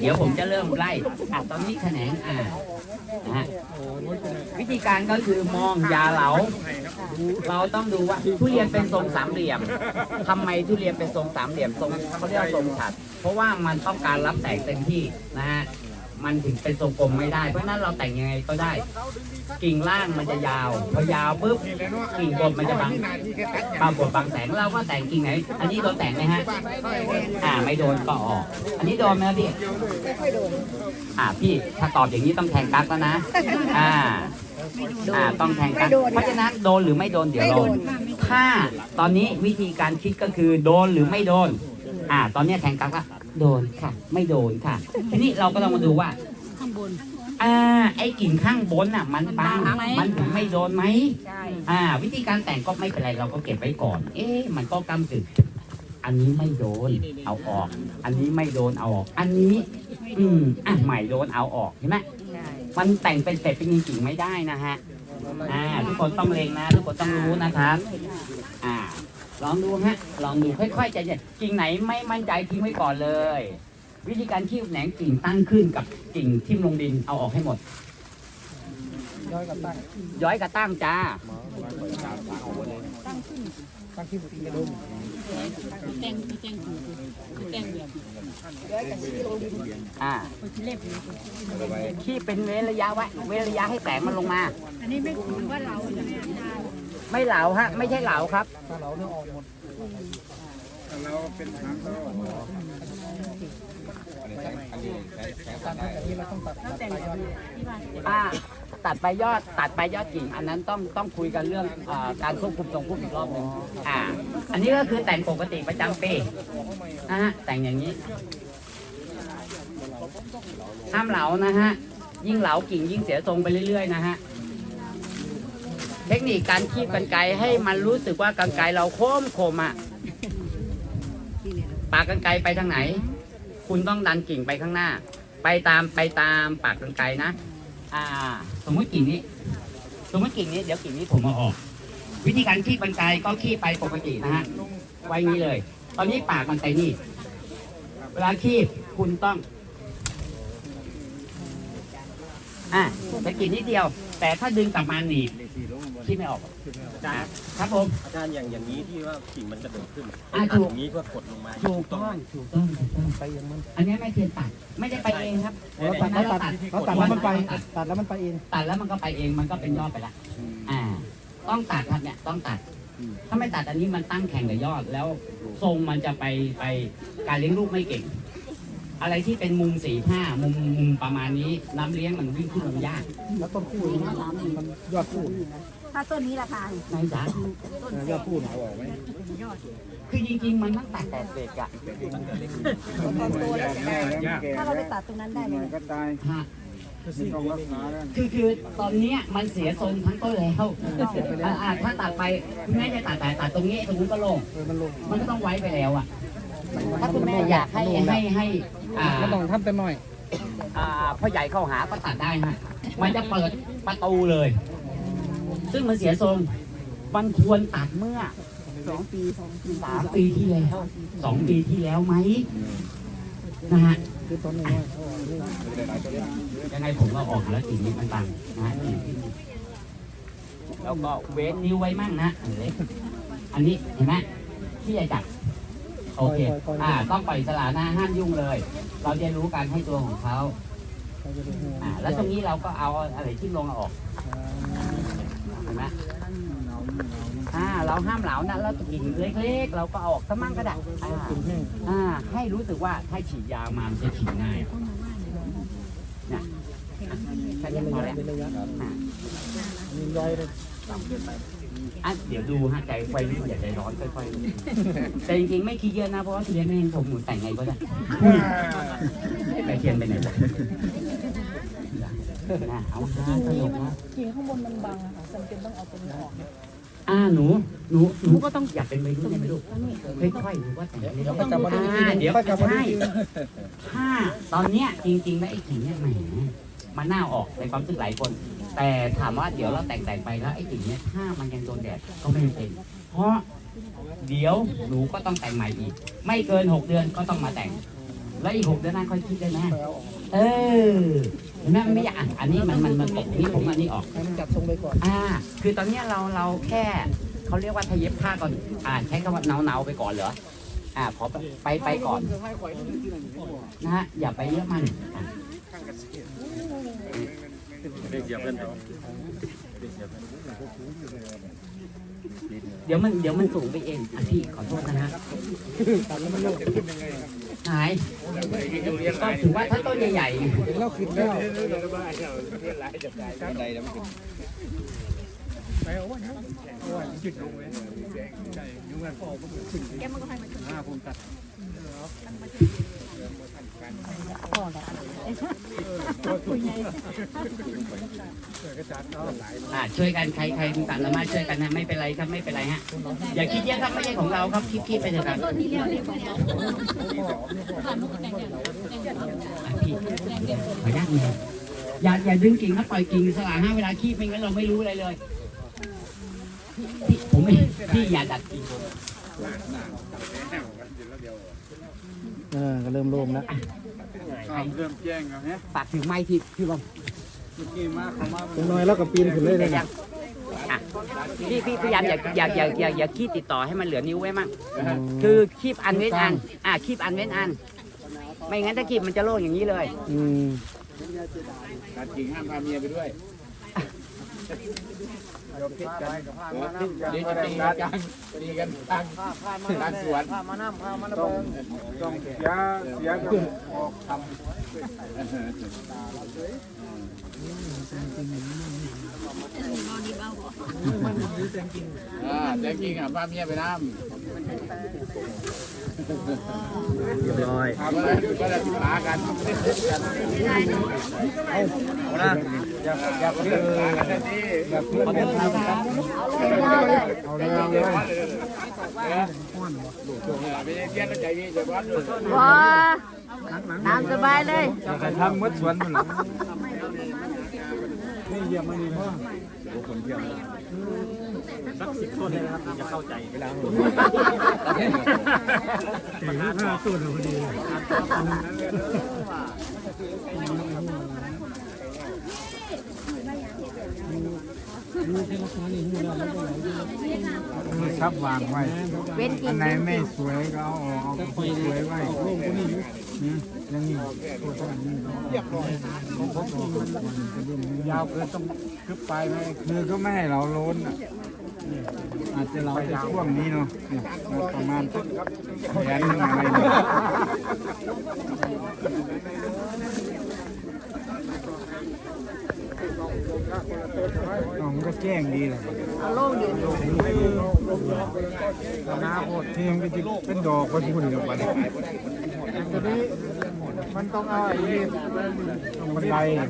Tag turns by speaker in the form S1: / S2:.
S1: เดี๋ยวผมจะเริ่มไล่อะตอนนี้แขนงอ่านะฮะวิธีการก็คือมองยาเหลา เราต้องดูว่าทุเรียนเป็นทรงสามเหลี่ยมทำไมทุเรียนเป็นทรงสามเหลี่ยมทรงเขาเรียกว่าทรงฉัดเพราะว่ามันต้องการรับแสงเต็มที่นะฮะ มันถึงเป็นทรงกลมไม่ได้ เพราะนั้นเราแต่งยังไงก็ได้ กิ่งล่างมันจะยาว พอยาวปุ๊บกิ่งบนมันจะบังบางบทบางแสงเราก็แต่งกิ่งไหน อันนี้โดนแต่งไหมฮะ อ่าไม่โดนก็ออก อันนี้โดนไหมครับพี่
S2: ไม่ค่อยโดน
S1: อ่าพี่ถ้าตอบอย่างนี้ต้องแทงกั๊กแล้วนะ อ่าอ่าต้องแทงกั๊กเพราะฉะนั้นโดนหรือไม่โดนเดี๋ยว
S2: ไม่
S1: โดนถ้าตอนนี้วิธีการคิดก็คือโดนหรือไม่โดน อ่า ตอนเนี้ยแทงกั๊กละโดนค่ะ ไม่โดนค่ะ ทีนี้เราก็ต้องมาดูว่า
S3: ข้างบน
S1: อ่า ไอ้กิ่งข้างบนอะ มันบาง
S3: มันบางไหม
S1: มันถึงไม่โดนไหม
S2: ใช่
S1: อ่า วิธีการแต่งก็ไม่เป็นไรเราก็เก็บไว้ก่อน เอ๊ะมันก็กำกึ่งอันนี้ไม่โดน เอาออก อันนี้ไม่โดนเอาออก อันนี้ อืมอะใหม่โดนเอาออกเห็นไหม
S2: ใช่
S1: มันแต่งเป็นเสร็จเป็นจริงๆไม่ได้นะฮะ อ่า ทุกคนต้องเลงนะ ทุกคนต้องรู้นะครับอ่า ลองดูฮะ ลองดูค่อยๆใจเย็นกิ่งไหนไม่มั่นใจทิ้งไว้ก่อนเลย วิธีการคีบแหนงกิ่งตั้งขึ้นกับกิ่งทิ่มลงดินเอาออกให้หมด
S4: ย้อยกับตั้ง
S1: ย้อยกระตั้งจ้า
S4: ตั้งที่บุตรกระดุม
S3: แตงแต่งแต่งแบบ
S1: อ่า
S3: เล็บ
S1: คีบเป็นเว้นระยะไว้เว้นระยะให้แสงมันลงมา
S3: อันนี้ไม่ถือว่าเราใช่ไมอาจารย์
S1: ไม่เหลาฮะ ไม่ใช่เหลาครับ
S4: ถ้าเราเนื้อออกหมด
S5: เราเป็นทางเขา
S4: ตั้งแบบนี้เราต้องตัดตัดไปย้อย
S1: อ่าตัดไปยอดตัดไปยอดกิ่งอันนั้นต้องต้องคุยกันเรื่องอาการควบคุมทรงพุ่มอีกรอบหนึ่งอ่า อันนี้ก็คือแต่งปกติประจำปีนะฮะแต่งอย่างนี้ห้ามเหลานะฮะยิ่งเหลากิ่งยิ่งเสียทรงไปเรื่อยๆนะฮะ เทคนิคการคีบกันไกให้มันรู้สึกว่ากันไกเราโค้มคมอะปากกันไกไปทางไหน คุณต้องดันกิ่งไปข้างหน้า ไปตามไปตามปากกันไกนะ อ่า สมมติกิ่งนี้ สมมติกิ่งนี้เดี๋ยวกิ่งนี้ผมเอาออก วิธีการคีบกันไกก็คีบไปปกตินะฮะไว้นี้เลย ตอนนี้ปากมันไปนี่ เวลาคีบคุณต้องอะ จะกินนิดเดียว แต่ถ้าดึงกลับมาหนีบคีบไม่ออกจ้าครับผม
S6: อาจารย์อย่างอย่างนี้ที่ว่ากิ่งมันกระโดดขึ้น
S1: อ่า
S6: ตัด
S1: ถู
S6: อกย่างนี้เพื่อกดลงมา
S1: ถูกต้องถูกต้องถูกต้อง
S4: ไปอย่างมัน
S1: อันนี้ไม่เทียนตัดไม่ได้ไปเองครับ
S4: เราตัดเราตัดเราตัดแล้วมันไปตัดแล้วมันไปเอง
S1: ตัดแล้วมันก็ไปเองมันก็เป็นยอดไปละอ่า ต้องตัดครับเนี่ยต้องตัด ถ้าไม่ตัดอันนี้มันตั้งแข่งกับยอดแล้วทรงมันจะไปไปการเลี้ยงลูกไม่เก่ง อะไรที่เป็นมุมสี่ห้ามุมมุมประมาณนี้น้ำเลี้ยงมันวิ่งขึ้นลงยาก
S4: แล้วต้นคู่นี่มันยอดคู่
S2: ถ้าต้นนี้ราคา
S1: ในจ้าย
S4: อดคู่นะ
S1: คือจริงๆมันตั้งแต่แต่เด็กอะ
S2: ตอนโตแล้ว
S5: แม่แล้วแก่
S2: ถ้าเราไปตัดตรงนั้นได้
S5: ห
S2: เล
S5: น่อย
S2: ย
S5: ก็ตาย
S1: ฮะ
S5: ไม่ต้องรักษาแล้ว
S1: คือคือตอนเนี้ยมันเสียทรงทั้งต้นแล้วอ่าอ่าถ้าตัดไปคุณแม่จะตัดแต่ตัดตรงนี้ตรงนู้นก็ลง
S4: เออมันลง
S1: มันก็ต้องไว้ไปแล้วอะ ถ้าคุณแม่อยากให้ให้ให้อ่า
S4: มันต้องทำแต่น้อย
S1: อ่าพ่อใหญ่เข้าหาก็ตัดได้ฮะมันจะเปิดประตูเลย ซึ่งมันเสียทรงมันควรตัดเมื่อ
S2: สองปีสองปี
S1: สามปีที่แล้วสองปีที่แล้วไหมนะฮะ
S4: คือต้นน้อยเขาออกนี่
S1: ยังไงผมก็ออกแล้วกิ่งนี้มันตังนะฮะกิ่งที่นี่แล้วก็เว้นนิ้วไว้มั่งนะอันเล็กอันนี้เห็นไหมที่จะจับ โอเคอ่า ต้องปล่อยอิสลานะห้ามยุ่งเลย เราจะรู้การให้ตัวของเขา
S4: เขาจะดู
S1: อ่า แล้วตรงนี้เราก็เอาอะไรที่ลงเอาออกเห็นไหมอ่า เราห้ามเหลานะแล้วกิ่งเล็กๆ เราก็เอาออกสักมั่งก็ได้อ่า
S4: กินแห้ง
S1: อ่า ให้รู้สึกว่าถ้าฉีดยามามันจะฉีดง่ายเนี่ยแค่นี้พอแล้ว
S4: เป็นระยะ
S1: อ่า
S4: มีย้อยเลย
S1: อะเดี๋ยวดูฮะใจไฟรุ่นอย่าใจร้อนค่อยๆแต่จริงๆไม่คิดเยอะนะเพราะว่าทุเรียนไม่เห็นผมหนูแต่งไงก็ได้ไปเทียนไปไหนวะน่าเอาฮะสนุกนะ
S3: กิ่งข้างบนมันบังอะค่ะจำเป็นต้องเอาตรงนี้ออก
S1: อ่าหนูหนูหนูก็ต้องอยากเป็นวัยรุ่นเนี่ยไหมลูกค่อยๆหนูว่าแต่ง
S4: เดี๋ยวก็กลับมาดู
S1: อ่าเดี๋ยว
S4: ค่อยกลับมาดู
S1: ใช่ถ้าตอนเนี้ยจริงๆแล้วไอ้กิ่งเนี่ยแหมมันน่าออกในความรู้สึกหลายคน แต่ถามว่าเดี๋ยวเราแต่งแต่งๆไปแล้วไอ้กิ่งเนี่ยถ้ามันยังโดนแดดก็ไม่เป็น เพราะเดี๋ยวหนูก็ต้องแต่งใหม่อีก ไม่เกินหกเดือนก็ต้องมาแต่ง แล้วอีกหกเดือนหน้าค่อยคิดได้ไหมเออเห็นไหมมันไม่อยากอะอันนี้มันมันมันตกนี่ผมอันนี้ออก
S4: ให้มันจัดทรงไปก่อน
S1: อ่า คือตอนเนี้ยเราเราแค่เขาเรียกว่าทะเย็บผ้าก่อน อ่านใช้คำว่าเนาเนาๆไปก่อนเหรอ อ่าพอไปไปก่อน นะฮะอย่าไปเยอะมันอะ
S6: เรียกเสียเพื่อนเถอะ
S1: เดี๋ยวมันเดี๋ยวมันสูงไปเองอะพี่ขอโทษนะฮะหายก็ถือว่าถ้าต้นใหญ่ๆ
S4: แล้วขึ้นแล้ว
S5: ใดแล้วมัน
S2: แกมันก็ให้มาชม
S5: ห้าผมตัด
S2: พ่อแหละคุยไง
S1: อ่าช่วยกันใครใครมีความสามารถช่วยกันนะไม่เป็นไรครับไม่เป็นไรฮะอย่าคิดเยอะครับไม่ใช่ของเราครับคิดคิดไปเถอะครับ
S3: ต้นนี้เรียกเรียกว่าผ่านลูกแต่งเดียวแต่งเดียว
S1: อะพี่
S3: แต่งเดียว
S1: ขออนุญาตนะอย่าอย่าดึงกิ่งครับปล่อยกิ่งสลาห้าเวลาขี้ไม่งั้นเราไม่รู้อะไรเลยพี่ผมไม่พี่อย่าดัดกิ่ง
S4: เออก็เริ่มโล่งแล้ว
S5: เริ่มแจ้งแล้วฮะ
S1: ฝากถึงไม้ที่พี่บอม
S5: เมื่อกี้มาเขามา
S4: เป็นน้อยแล้วก็ปีนขึ้นเลยเลย
S1: ยังอะพี่พี่พยายามอย่าอย่าอย่าอย่าอย่าขี้ติดต่อให้มันเหลือนิ้วไว้มั่งคือคีบอันเว้นอัน อะคีบอันเว้นอัน ไม่งั้นถ้าคีบมันจะโล่งอย่างนี้เลย
S4: อืม
S5: ตัดกิ่งห้ามพาเมียไปด้วย เดี๋ยวพิษกันเดี๋ยวจะตีกันตีกันทางทางสวนต้องต้องเสียเสียกันออกคำอ่าแจงกิ่งอะพาเมียไปน้ำ
S4: เรียบร้อย
S5: ทำอะไรก็ได้ศึกษากันเอาละอย่าอย่าเพิ่งศึกษากันได้ดีอย่าเพิ่งเป็นทางกันเอาเลยเอาเลยไม่ได้เทียนใจดีจะวัดเลย
S2: ว้าน้ำสบายเลย
S5: จะทำมัดสวนมันนี่เยี่ยมมันดีมาก
S6: สักสิบต้นเลยนะครับถึงจะเข้าใจเวลา
S5: ห้าต้นพอดี ชับวางไว้
S2: เว้นกิ
S5: อั
S2: น
S5: นไหนไม่สวยก็เอาออกเอาที่สวยไว้นี่ยังนี่เรียบร้อยยาวเกินต้องคึบไปไหมคือก็ไม่ให้เราล้นอะอาจจะเราจะช่วงนี้เนาะเนี่ยประมาณสักแขนหนึงอะไรเนี่ย น้องก็แจ้งดีเลย
S2: เอาโล่งดี
S5: นาโคตรเทียมันจะเป็นดอกวันพุ่นกับมันตัวนี้มันต้องเอาไอ้นี่บันได